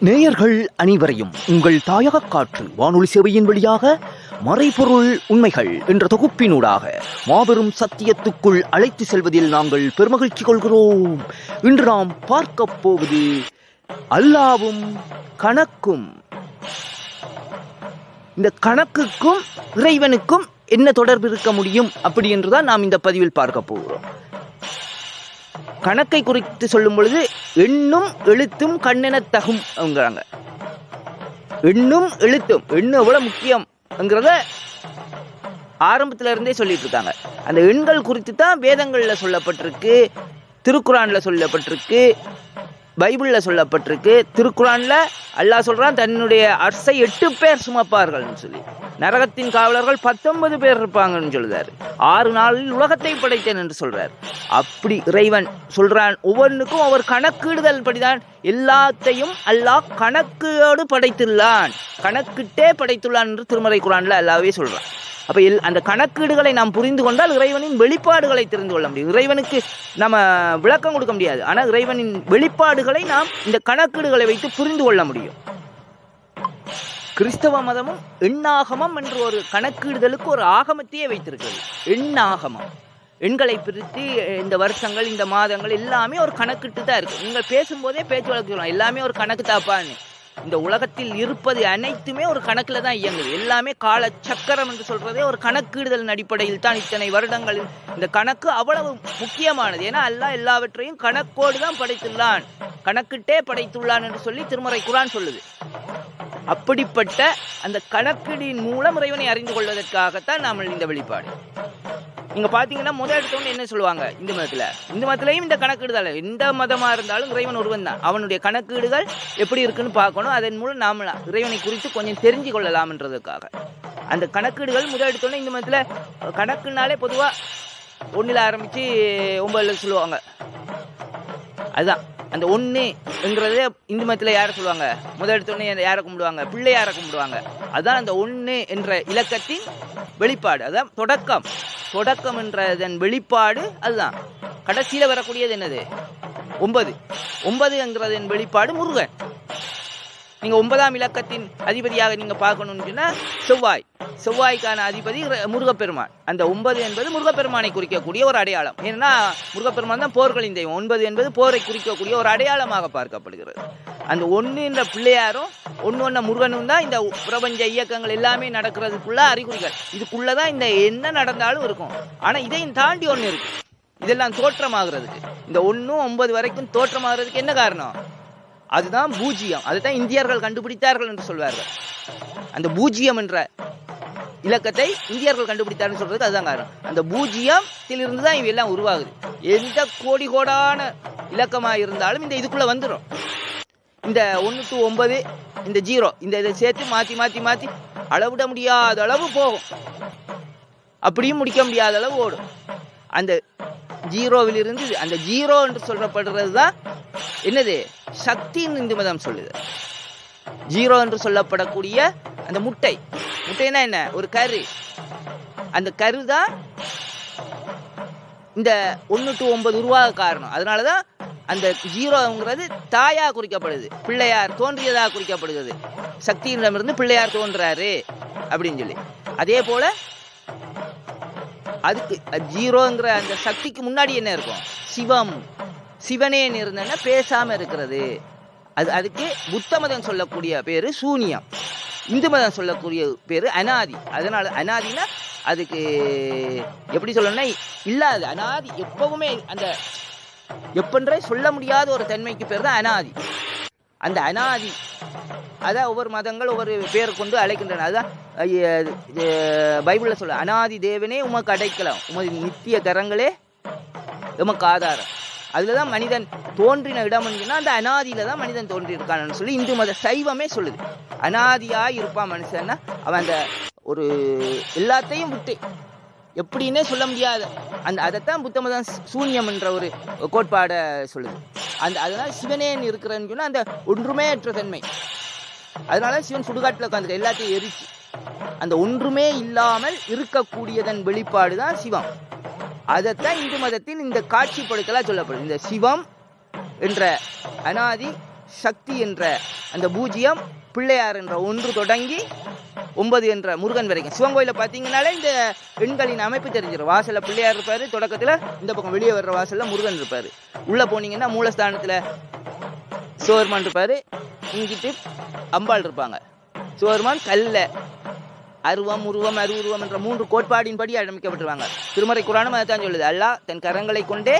நேயர்கள் அனைவரையும் உங்கள் தாயக காற்று வானொலி சேவையின் வழியாக மறைபொருள் உண்மைகள் என்ற தொகுப்பினூடாக மாபெரும் சத்தியத்துக்குள் அழைத்து செல்வதில் நாங்கள் பெருமகிழ்ச்சி கொள்கிறோம். இன்று நாம் பார்க்கப் போவது அல்லாவும் கணக்கும். இந்த கணக்குக்கும் இறைவனுக்கும் என்ன தொடர்பு இருக்க முடியும் அப்படி என்றுதான் நாம் இந்த பதிவில் பார்க்க போகிறோம். கணக்கை குறித்து சொல்லும் பொழுது எண்ணும் எழுத்தும் கண்ணெனத் தகும் என்கிறாங்க. எண்ணும் எழுத்தும் எண்ணு எவ்வளவு முக்கியம்ங்கிறத ஆரம்பத்தில் இருந்தே சொல்லிட்டு இருக்காங்க. அந்த எண்கள் குறித்து தான் வேதங்களில் சொல்லப்பட்டிருக்கு திருக்குறானில் சொல்லப்பட்டிருக்கு பைபிளில் சொல்லப்பட்டிருக்கு. திருக்குறானில் அல்லாஹ் சொல்கிறான் தன்னுடைய அரசை எட்டு பேர் சுமப்பார்கள்னு சொல்லி. நரகத்தின் காவலர்கள் பத்தொன்பது பேர் இருப்பாங்கன்னு சொல்கிறார் ஆறு நாளில் உலகத்தை படைத்தேன் என்று சொல்கிறார் அப்படி இறைவன் சொல்கிறான் ஒவ்வொன்றுக்கும் அவர் கணக்கிடுதல் படிதான் எல்லாத்தையும் அல்லாஹ் கணக்கோடு படைத்துள்ளான். கணக்கிட்டே படைத்துள்ளான் என்று திருமறை குரான்ல அல்லாவே சொல்கிறான் அப்ப எல் அந்த கணக்கீடுகளை நாம் புரிந்து கொண்டால் இறைவனின் வெளிப்பாடுகளை தெரிந்து கொள்ள முடியும். இறைவனுக்கு நம்ம விளக்கம் கொடுக்க முடியாது. ஆனால் இறைவனின் வெளிப்பாடுகளை நாம் இந்த கணக்கீடுகளை வைத்து புரிந்து கொள்ள முடியும். கிறிஸ்தவ மதமும் எண்ணாகமம் என்று ஒரு கணக்கீடுதலுக்கு ஒரு ஆகமத்தையே வைத்திருக்கிறது. எண்ணாகமம். எண்களை பிரித்து இந்த வருஷங்கள் இந்த மாதங்கள் எல்லாமே ஒரு கணக்கிட்டு தான் இருக்கு. நீங்கள் பேசும்போதே பேச்சு வழக்கு எல்லாமே ஒரு கணக்கு தாப்பான்னு. இந்த உலகத்தில் இருப்பது அனைத்துமே ஒரு கணக்கில் தான் இயங்குது. எல்லாமே கால சக்கரம் என்று சொல்றதே ஒரு கணக்கீடுதலின் அடிப்படையில் தான் இத்தனை வருடங்களில் இந்த கணக்கு அவ்வளவு முக்கியமானது. ஏன்னா அல்லாஹ் எல்லாவற்றையும் கணக்கோடு தான் படைத்துள்ளான். கணக்கிட்டே படைத்துள்ளான் என்று சொல்லி திருமறை குரான் சொல்லுது. அப்படிப்பட்ட அந்த கணக்கீடின் மூலம் இறைவனை அறிந்து கொள்வதற்காகத்தான் நாம் இந்த வெளிப்பாடு. நீங்க பாத்தீங்கன்னா முதல் எடுத்தோன்னு என்ன சொல்லுவாங்க? இந்து மதத்துல. இந்து மதத்திலையும் இந்த கணக்கீடுதல் எந்த மதமா இருந்தாலும் இறைவன் ஒருவன் தான். அவனுடைய கணக்கீடுகள் எப்படி இருக்குன்னு பார்க்கணும். அதன் மூலம் நாம் இறைவனை குறித்து கொஞ்சம் தெரிஞ்சு கொள்ளலாம்ன்றதுக்காக. அந்த கணக்கீடுகள் முதல் எடுத்தோடனே இந்த மதத்துல கணக்குனாலே பொதுவா ஒன்றில் ஆரம்பிச்சு ஒன்பதுல சொல்லுவாங்க. அதுதான். அந்த ஒன்றுங்கிறதே இந்து மதத்தில் யாரை சொல்லுவாங்க? முதல் எடுத்தோடனே யாரை கும்பிடுவாங்க? பிள்ளையாரை கும்பிடுவாங்க? அதுதான் அந்த ஒன்று என்ற இலக்கத்தின் வெளிப்பாடு. அதான் தொடக்கம். தொடக்கம் என்றதன் வெளிப்பாடு அதுதான். கடைசியில் வரக்கூடியது என்னது? ஒன்பது. ஒன்பது என்கிறதன் வெளிப்பாடு முருகன். நீங்க ஒன்பதாம் இலக்கத்தின் அதிபதியாக நீங்க பார்க்கணும்னு சொன்னால் செவ்வாய். செவ்வாய்க்கான அதிபதி முருகப்பெருமான். அந்த ஒன்பது என்பது முருகப்பெருமானை குறிக்கக்கூடிய ஒரு அடையாளம். ஏன்னா முருகப்பெருமான் தான் போர்களின் தெய்வம். ஒன்பது என்பது போரை குறிக்கக்கூடிய ஒரு அடையாளமாக பார்க்கப்படுகிறது. அந்த ஒன்றுன்ற பிள்ளையாரும் ஒன்று ஒன்று முருகனும் தான் இந்த பிரபஞ்ச இயக்கங்கள் எல்லாமே நடக்கிறதுக்குள்ள அறிகுறிகள். இதுக்குள்ளே தான் இந்த என்ன நடந்தாலும் இருக்கும். ஆனால் இதையும் தாண்டி ஒன்று இருக்கு. இதெல்லாம் தோற்றமாகிறதுக்கு. இந்த ஒன்றும் ஒன்பது வரைக்கும் தோற்றமாகிறதுக்கு என்ன காரணம்? அதுதான் பூஜ்ஜியம். அதுதான் இந்தியர்கள் கண்டுபிடித்தார்கள் என்று சொல்வார்கள். அந்த பூஜ்ஜியம் என்ற இலக்கத்தை இந்தியர்கள் கண்டுபிடித்தார்கள் சொல்றதுக்கு அதுதான் காரணம். அந்த பூஜ்ஜியத்தில் இருந்து தான் இவையெல்லாம் உருவாகுது. எந்த கோடி கோடான இலக்கமாக இருந்தாலும் இந்த இதுக்குள்ளே வந்துடும் இந்த ஒன்று டு ஒன்பது இந்த ஜீரோ இந்த இதை சேர்த்து மாற்றி மாற்றி மாற்றி அளவிட முடியாத அளவு போகும். அப்படியும் முடிக்க முடியாத அளவு ஓடும். அந்த ஜீரோவிலிருந்து அந்த ஜீரோ என்று சொல்லப்படுறது தான் என்னது? சக்தின்னு இந்து மதம் சொல்லுது. ஜீரோ என்று சொல்லப்படக்கூடிய அந்த முட்டை. முட்டைனா என்ன? ஒரு கரு. அந்த கரு தான் இந்த ஒன்று டு ஒன்பது உருவாக காரணம். அதனால தான் அந்த ஜீரோங்கிறது தாயா குறிக்கப்படுது. பிள்ளையார் தோன்றியதா குறிக்கப்படுகிறது. சக்தியிடமிருந்து பிள்ளையார் தோன்றாரு அப்படின்னு சொல்லி. அதே போல அதுக்கு ஜீரோங்கிற அந்த சக்திக்கு முன்னாடி என்ன இருக்கும்? சிவம். சிவனேன்னு இருந்தேன்னா பேசாம இருக்கிறது. அது அதுக்கு புத்த மதம் சொல்லக்கூடிய பேர் சூனியம். இந்து மதம் சொல்லக்கூடிய பேர் அனாதி. அதனால அனாதினா அதுக்கு எப்படி சொல்லணும்னா இல்லாது அனாதி எப்பவுமே அந்த எப்பன்றே சொல்ல முடியாத ஒரு தன்மைக்கு பேர் தான் அனாதி. அந்த அனாதி அதான் ஒவ்வொரு மதங்கள் ஒவ்வொரு பேர் கொண்டு அழைக்கின்றன. அதுதான் பைபிளில் பைபிள்ல சொல்ல அனாதி தேவனே உமக்கு அடைக்கலாம். உமது நித்திய கரங்களே உமக்கு ஆதாரம். அதில் தான் மனிதன் தோன்றின இடம் அந்த அனாதியில் தான் மனிதன் தோன்றியிருக்கான்னு சொல்லி இந்து மத சைவமே சொல்லுது. அனாதியா இருப்பான் மனுஷன்னா அவன் அந்த ஒரு எல்லாத்தையும் விட்டு எப்படின்னே சொல்ல முடியாத. அந்த அதைத்தான் புத்த மதம் சூன்யம் என்ற ஒரு கோட்பாடை சொல்லுது. அந்த அதனால சிவனேன் இருக்கிறன்னு சொன்னால் அந்த ஒன்றுமே அற்ற தன்மை. அதனால சிவன் சுடுகாட்டில் உட்காந்து எல்லாத்தையும் எரிச்சு அந்த ஒன்றுமே இல்லாமல் இருக்கக்கூடியதன் வெளிப்பாடு தான் சிவம். அதைத்தான் இந்து மதத்தில் இந்த காட்சிப்படுத்தலாக சொல்லப்படும் இந்த சிவம் என்ற அனாதி சக்தி என்ற அந்த பூஜ்ஜியம் பிள்ளையார் என்ற ஒன்று தொடங்கி ஒன்பது என்ற முருகன் வரைக்கும். சிவன் கோயிலில் பார்த்தீங்கன்னாலே இந்த எண்களின் அமைப்பு தெரிஞ்சிடும் வாசலில் பிள்ளையார் இருப்பார் தொடக்கத்தில் இந்த பக்கம் வெளியே வர்ற வாசலில் முருகன் இருப்பார். உள்ளே போனீங்கன்னா மூலஸ்தானத்தில் சிவபெருமான் இருப்பார். இங்கிட்டு அம்பாள் இருப்பாங்க. சிவபெருமான் கல்ல அருவம் உருவம் அருவுருவம் என்ற மூன்று கோட்பாடின்படி அமைக்கப்பட்டிருவாங்க திருமறை குரானும் அதைத்தான் சொல்லுது. அல்லாஹ் தன் கரங்களை கொண்டே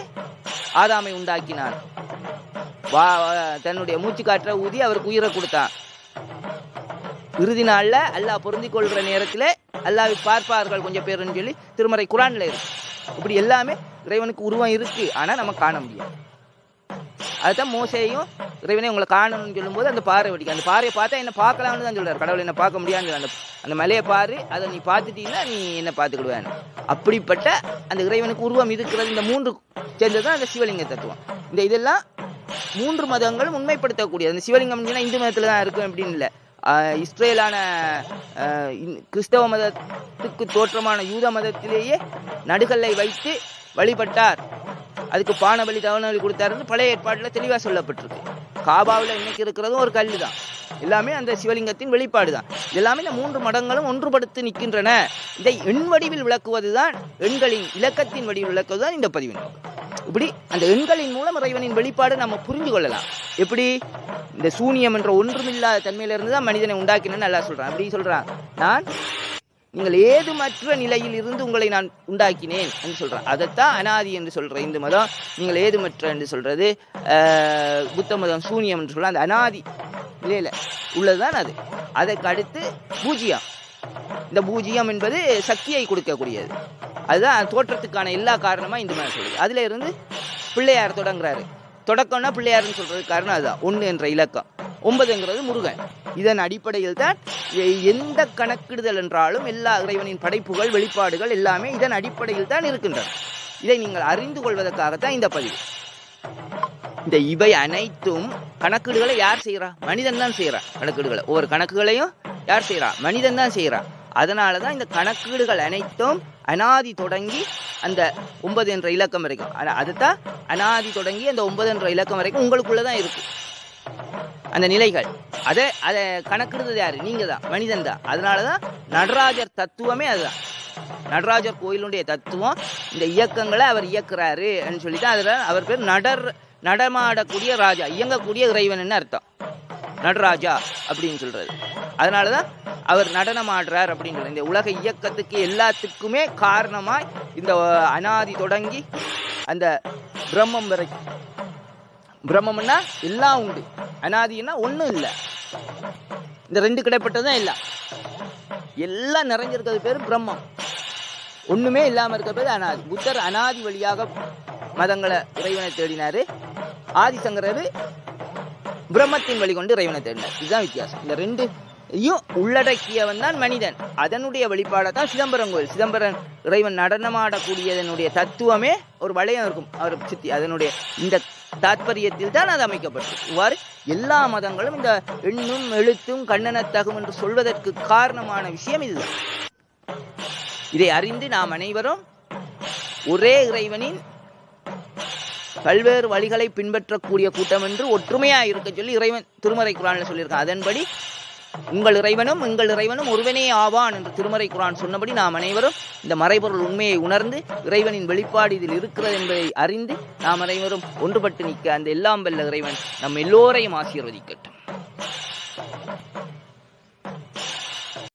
ஆதாமை உண்டாக்கினான். வா வா- தன்னுடைய மூச்சு காற்றை ஊதி அவருக்கு உயிரை கொடுத்தான். இறுதி நாளில் அல்லாஹ் பொருந்தி கொள்கிற நேரத்தில் அல்லாவை பார்ப்பார்கள் கொஞ்சம் பேருன்னு சொல்லி திருமறை குரான்ல இருக்கு. இப்படி எல்லாமே இறைவனுக்கு உருவம் இருக்கு. ஆனா நம்ம காண முடியாது. அதுதான் மோசையும் இறைவனே உங்களை காணணும்னு சொல்லும்போது அந்த பாறை வெடிக்கும். அந்த பாறையை பார்த்தா என்ன பார்க்கலாம்னு தான் சொல்றாரு. கடவுளை என்ன பார்க்க முடியாது அந்த அந்த மலையை பாரு அதை நீ பார்த்துட்டீங்கன்னா நீ என்ன பார்த்துக்கிடுவேன் அப்படிப்பட்ட அந்த இறைவனுக்கு உருவம் இருக்கிறது இந்த மூன்று சேர்ந்தது தான் அந்த சிவலிங்க தத்துவம். இந்த இதெல்லாம் மூன்று மதங்களும் உண்மைப்படுத்தக்கூடியது. அந்த சிவலிங்கம் இந்து மதத்தில் தான் இருக்கும் அப்படின்னு இல்லை. இஸ்ரேலான ஆஹ் கிறிஸ்தவ மதத்துக்கு தோற்றமான யூத மதத்திலேயே நடுகல்லை வைத்து வழிபட்டார். அதுக்கு பானபலி தவணபலி கொடுத்தாருன்னு பழைய ஏற்பாட்டில் தெளிவாக சொல்லப்பட்டிருக்கு. காபாவில் இன்னைக்கு இருக்கிறதும் ஒரு கல் தான். எல்லாமே அந்த சிவலிங்கத்தின் வெளிப்பாடு தான். எல்லாமே இந்த மூன்று மடங்களும் ஒன்றுபடுத்தி நிற்கின்றன இதை எண் வடிவில் விளக்குவது தான் எண்களின் இலக்கத்தின் வடிவில் விளக்குவது தான் இந்த பதிவின் நோக்கம். இப்படி அந்த எண்களின் மூலம் இறைவனின் வெளிப்பாடு நம்ம புரிந்து கொள்ளலாம். எப்படி? இந்த சூனியம் என்ற ஒன்றுமில்லாத தன்மையிலிருந்து தான் மனிதனை உண்டாக்கினேன்னு நல்லா சொல்றான். அப்படி சொல்றான். நான் நீங்கள் ஏதுமற்ற நிலையில் இருந்து உங்களை நான் உண்டாக்கினேன் என்று சொல்றேன். அதைத்தான் அனாதி என்று சொல்ற இந்து மதம் நீங்கள் ஏதுமற்ற என்று சொல்றது. ஆஹ், புத்த மதம் சூனியம் என்று சொல்ற அந்த அனாதி நிலையில உள்ளதுதான் அது. அதற்கு அடுத்து பூஜ்ஜியம். இந்த பூஜ்ஜியம் என்பது சக்தியை கொடுக்கக்கூடியது. அதுதான் தோற்றத்துக்கான எல்லா காரணமாக இந்த மதம் சொல்லுது. அதில் இருந்து பிள்ளையார் தொடங்குறாரு. தொடக்கம்னா பிள்ளையார்னு சொல்கிறதுக்கு காரணம் அதுதான். ஒன்று என்ற இலக்கம். ஒன்பதுங்கிறது முருகன். இதன் அடிப்படையில் தான் எந்த கணக்கிடுதல் என்றாலும் எல்லா இறைவனின் படைப்புகள் வெளிப்பாடுகள் எல்லாமே இதன் அடிப்படையில் தான் இருக்கின்றன. இதை நீங்கள் அறிந்து கொள்வதற்காகத்தான் இந்த பதிவு. இந்த இவை அனைத்தும் கணக்கீடுகளை யார் செய்கிறா மனிதன் தான் செய்கிறான் கணக்கீடுகளை. ஒவ்வொரு கணக்குகளையும் யார் செய்கிறா மனிதன் தான் செய்கிறான் அதனால தான் இந்த கணக்கீடுகள் அனைத்தும் அனாதி தொடங்கி அந்த ஒன்பது என்ற இலக்கம் வரைக்கும். ஆனா அதுதான் அனாதி தொடங்கி அந்த ஒன்பது என்ற இலக்கம் வரைக்கும் உங்களுக்குள்ளதான் இருக்கு. அந்த நிலைகள். அதை அதை கணக்கிடுறது யாரு? நீங்க தான் மனிதன் தான். அதனால தான் நடராஜர் தத்துவமே அதுதான். நடராஜர் கோயிலுடைய தத்துவம் இந்த இயக்கங்களை அவர் இயக்குறாரு சொல்லிட்டு அதில் அவர் பேர் நடர் நடமாடக்கூடிய ராஜா இயங்கக்கூடிய இறைவன் அர்த்தம்? நடராஜா அப்படின்னு சொல்கிறது அதனால தான் அவர் நடனம் ஆடுறார் அப்படின்னு இந்த உலக இயக்கத்துக்கு எல்லாத்துக்குமே காரணமாய் இந்த அனாதி தொடங்கி அந்த பிரம்மம் வரைக்கும் பிரம்மம்னா எல்லாம் உண்டு. அனாதின்னா ஒன்றும் இல்லை. இந்த ரெண்டு கிடைப்பட்டதும் எல்லாம் எல்லாம் நிறைஞ்சிருக்கிறது பேர் பிரம்மம். ஒன்றுமே இல்லாமல் இருக்க பேர் அனாதி. புத்தர் அனாதி வழியாக மதங்களை இறைவனை தேடினார். ஆதிசங்கரர் பிரம்மத்தின் வழி கொண்டு இறைவனை தேடினார். இதுதான் வித்தியாசம். இந்த ரெண்டு யும் உள்ளடக்கியவன் தான் மனிதன். அதனுடைய வெளிப்பாடை தான் சிதம்பரம் கோயில். சிதம்பரம் இறைவன் நடனமாடக்கூடியதனுடைய தத்துவமே ஒரு வளையம் இருக்கும். அவர் சுத்தி அதனுடைய இந்த தாத்பரியத்தில் தான் அது அமைக்கப்பட்டது இவ்வாறு எல்லா மதங்களும் இந்த எண்ணும் எழுத்தும் கண்ணனத்தகும் என்று சொல்வதற்கு காரணமான விஷயம் இதுதான். இதை அறிந்து நாம் அனைவரும் ஒரே இறைவனின் பல்வேறு வழிகளை பின்பற்றக்கூடிய கூட்டம் என்று ஒற்றுமையாக இருக்க சொல்லி இறைவன் திருமறை குரான்ல சொல்லியிருக்கான். அதன்படி உங்கள் இறைவனும் எங்கள் இறைவனும் ஒருவனே ஆவான் என்று திருமறை குரான் சொன்னபடி நாம் அனைவரும் இந்த மறைபொருள் உண்மையை உணர்ந்து இறைவனின் வெளிப்பாடு இதில் இருக்கிறது என்பதை அறிந்து நாம் அனைவரும் ஒன்றுபட்டு நிற்க அந்த எல்லாம் வெல்ல இறைவன் நம் எல்லோரையும் ஆசீர்வதிக்கட்டும்.